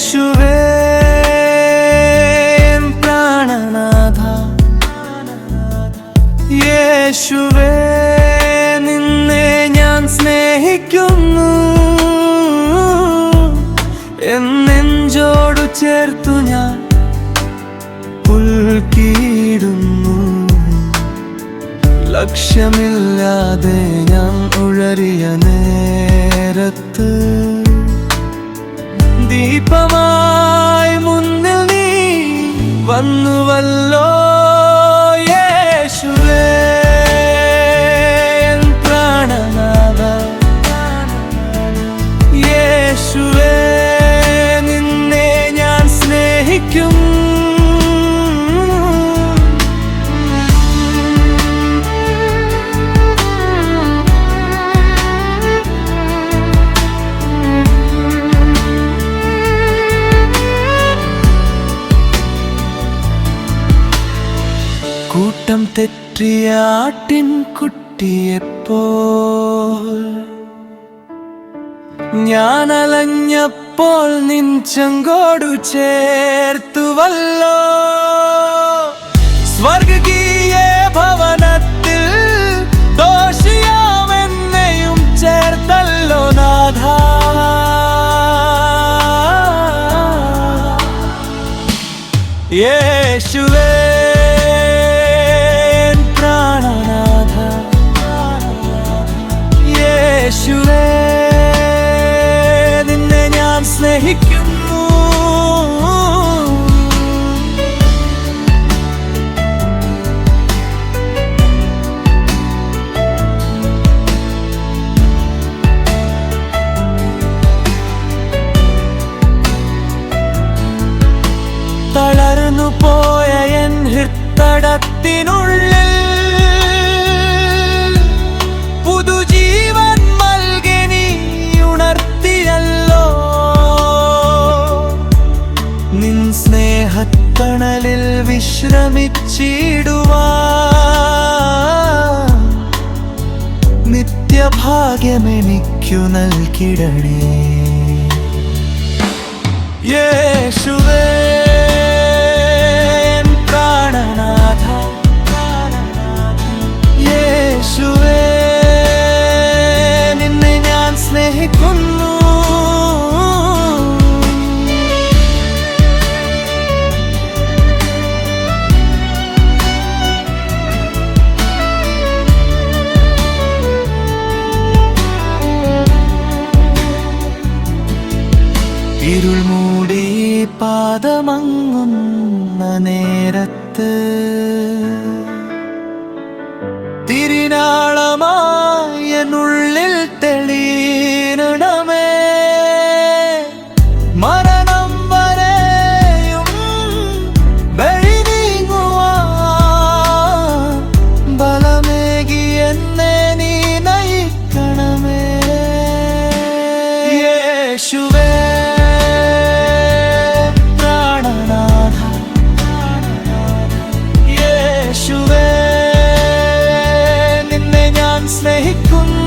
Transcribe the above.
യേശുവേ പ്രാണനാഥ. യേശുവേ നിന്നെ ഞാൻ സ്നേഹിക്കുന്നു. എന്നെഞ്ചോടു ചേർത്തു ഞാൻ പുൽക്കീടുന്നു ലക്ഷ്യമില്ലാതെ ഞാൻ ഉഴറിയ നേരത്ത് ദീപമായി മുന്നിൽ നീ വന്നുവല്ലോ. കൂട്ടം കുട്ടിയെപ്പോൾ ഞാൻ അലഞ്ഞപ്പോൾ നിൻ ചെങ്കോടു ചേർത്തുവല്ലോ. സ്വർഗീയ ഭവനത്തിൽ ദോഷിയാമെന്നെയും ചേർത്തല്ലോ നാഥ. യേശുവേ. ഹൃത്തടത്തിനുള്ളിൽ പുതുജീവൻ നൽകി ഉണർത്തിയല്ലോ. നിൻ സ്നേഹത്തണലിൽ വിശ്രമിച്ചിടുവാ നിത്യഭാഗ്യമെനിക്കു നൽകിടണേ. യേശുവേ ഇരുൾ മൂടി പാദമങ്ങുന്ന നേരത്ത് തിരിനാൾ সেই কোন